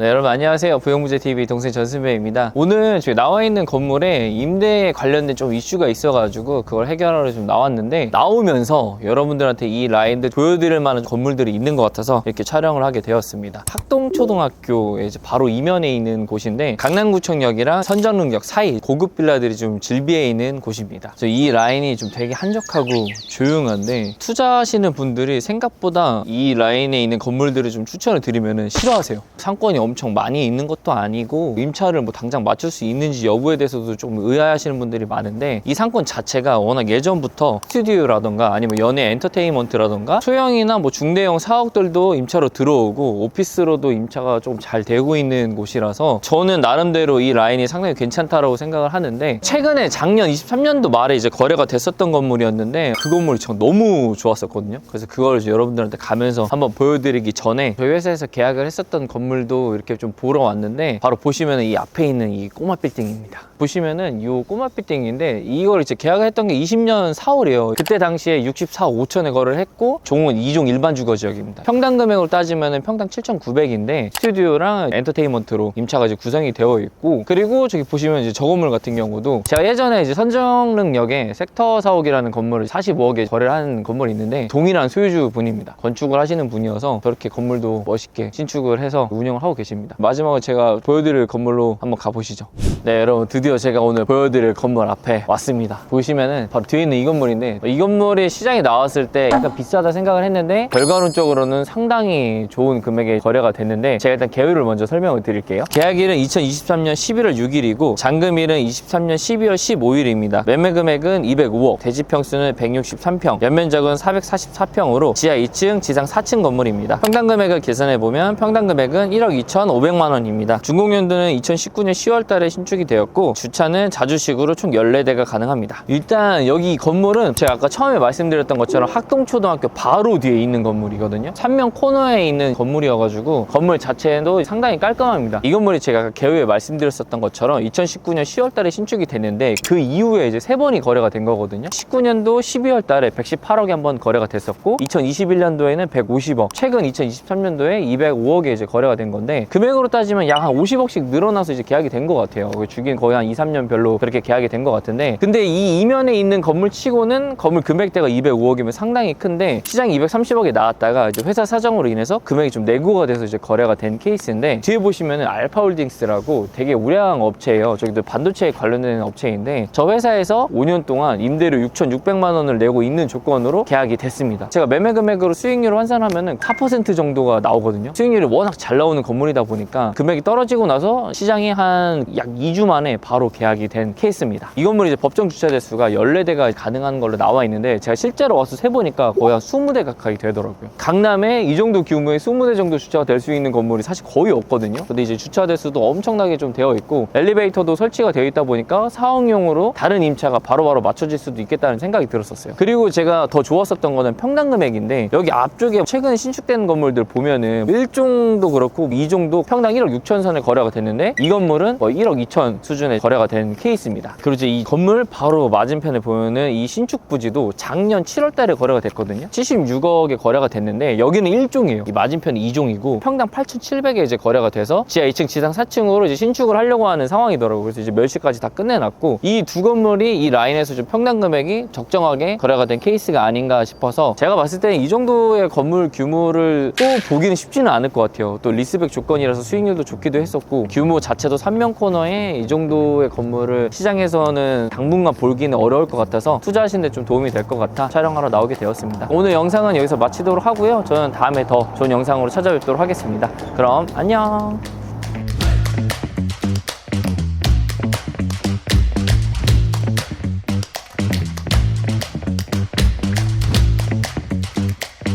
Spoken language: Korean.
네, 여러분 안녕하세요. 부영부제TV 동생 전승배입니다. 오늘 저희 나와 있는 건물에 임대에 관련된 좀 이슈가 있어가지고 그걸 해결하러 좀 나왔는데 나오면서 여러분들한테 이 라인들 보여드릴 만한 건물들이 있는 것 같아서 이렇게 촬영을 하게 되었습니다. 학동초등학교에 바로 이면에 있는 곳인데 강남구청역이랑 선정릉역 사이 고급 빌라들이 좀 질비해 있는 곳입니다. 이 라인이 좀 되게 한적하고 조용한데 투자하시는 분들이 생각보다 이 라인에 있는 건물들을 좀 추천을 드리면 싫어하세요. 상권이 엄청 많이 있는 것도 아니고 임차를 뭐 당장 맞출 수 있는지 여부에 대해서도 좀 의아하시는 분들이 많은데 이 상권 자체가 워낙 예전부터 스튜디오라던가 아니면 연예 엔터테인먼트라던가 소형이나 뭐 중대형 사옥들도 임차로 들어오고 오피스로도 임차가 좀 잘 되고 있는 곳이라서 저는 나름대로 이 라인이 상당히 괜찮다라고 생각을 하는데 최근에 작년 23년도 말에 이제 거래가 됐었던 건물이었는데 그 건물이 전 너무 좋았었거든요. 그래서 그걸 여러분들한테 가면서 한번 보여드리기 전에 저희 회사에서 계약을 했었던 건물도 이렇게 좀 보러 왔는데 바로 보시면 이 앞에 있는 이 꼬마 빌딩입니다. 보시면은 이 꼬마 빌딩인데 이걸 이제 계약을 했던 게 20년 4월이에요. 그때 당시에 64, 5천에 거래를 했고 종은 2종 일반 주거 지역입니다. 평당 금액으로 따지면은 평당 7,900인데 스튜디오랑 엔터테인먼트로 임차가 이제 구성이 되어 있고 그리고 저기 보시면 이제 저 건물 같은 경우도 제가 예전에 이제 선정릉역에 섹터 사옥이라는 건물을 45억에 거래를 한 건물이 있는데 동일한 소유주 분입니다. 건축을 하시는 분이어서 저렇게 건물도 멋있게 신축을 해서 운영을 하고 계십니다. 마지막으로 제가 보여드릴 건물로 한번 가보시죠. 네, 여러분 드디어 제가 오늘 보여드릴 건물 앞에 왔습니다. 보시면은 바로 뒤에 있는 이 건물인데 이 건물이 시장에 나왔을 때 약간 비싸다 생각을 했는데 결과론적으로는 상당히 좋은 금액에 거래가 됐는데 제가 일단 계율을 먼저 설명을 드릴게요. 계약일은 2023년 11월 6일이고 잔금일은 23년 12월 15일입니다. 매매 금액은 205억, 대지 평수는 163평, 연면적은 444평으로 지하 2층, 지상 4층 건물입니다. 평당 금액을 계산해 보면 평당 금액은 1억 2,500만 원입니다. 중공연도는 2019년 10월 달에 신축이 되었고 주차는 자주식으로 총 14대가 가능합니다. 일단 여기 이 건물은 제가 아까 처음에 말씀드렸던 것처럼 학동초등학교 바로 뒤에 있는 건물이거든요. 삼명 코너에 있는 건물이어가지고 건물 자체도 상당히 깔끔합니다. 이 건물이 제가 개요에 말씀드렸었던 것처럼 2019년 10월 달에 신축이 됐는데 그 이후에 이제 세 번이 거래가 된 거거든요. 19년도 12월 달에 118억에 한 번 거래가 됐었고 2021년도에는 150억, 최근 2023년도에 205억에 이제 거래가 된 건데 금액으로 따지면 약 한 50억씩 늘어나서 이제 계약이 된 것 같아요. 주긴 거의 한 2, 3년 별로 그렇게 계약이 된 것 같은데 근데 이 이면에 있는 건물 치고는 건물 금액대가 205억이면 상당히 큰데 시장이 230억에 나왔다가 이제 회사 사정으로 인해서 금액이 좀 내고가 돼서 이제 거래가 된 케이스인데 뒤에 보시면은 알파홀딩스라고 되게 우량 업체예요. 저기도 반도체에 관련된 업체인데 저 회사에서 5년 동안 임대료 6,600만 원을 내고 있는 조건으로 계약이 됐습니다. 제가 매매 금액으로 수익률을 환산하면은 4% 정도가 나오거든요. 수익률이 워낙 잘 나오는 건물 이다 보니까 금액이 떨어지고 나서 시장이 한 약 2주 만에 바로 계약이 된 케이스입니다. 이 건물이 이제 법정 주차 대수가 14대가 가능한 걸로 나와 있는데 제가 실제로 와서 세보니까 거의 한 20대 가까이 되더라고요. 강남에 이 정도 규모의 20대 정도 주차가 될 수 있는 건물이 사실 거의 없거든요. 근데 이제 주차 대수도 엄청나게 좀 되어 있고 엘리베이터도 설치가 되어 있다 보니까 사업용으로 다른 임차가 바로바로 맞춰질 수도 있겠다는 생각이 들었었어요. 그리고 제가 더 좋았었던 거는 평당 금액인데 여기 앞쪽에 최근에 신축된 건물들 보면은 1종도 그렇고 2종 도 평당 1억 6천 선에 거래가 됐는데 이 건물은 거의 1억 2천 수준에 거래가 된 케이스입니다. 그리고 이제 이 건물 바로 맞은편에 보면은 이 신축 부지도 작년 7월 달에 거래가 됐거든요. 76억에 거래가 됐는데 여기는 1종이에요. 이 맞은편이 2종이고 평당 8,700에 이제 거래가 돼서 지하 2층, 지상 4층으로 이제 신축을 하려고 하는 상황이더라고요. 그래서 이제 몇 시까지 다 끝내놨고 이 두 건물이 이 라인에서 좀 평당 금액이 적정하게 거래가 된 케이스가 아닌가 싶어서 제가 봤을 때는 이 정도의 건물 규모를 또 보기는 쉽지는 않을 것 같아요. 또 리스백 조건 이라서 수익률도 좋기도 했었고 규모 자체도 삼명 코너에 이 정도의 건물을 시장에서는 당분간 보기는 어려울 것 같아서 투자하시는데 좀 도움이 될 것 같아 촬영하러 나오게 되었습니다. 오늘 영상은 여기서 마치도록 하고요. 저는 다음에 더 좋은 영상으로 찾아뵙도록 하겠습니다. 그럼 안녕.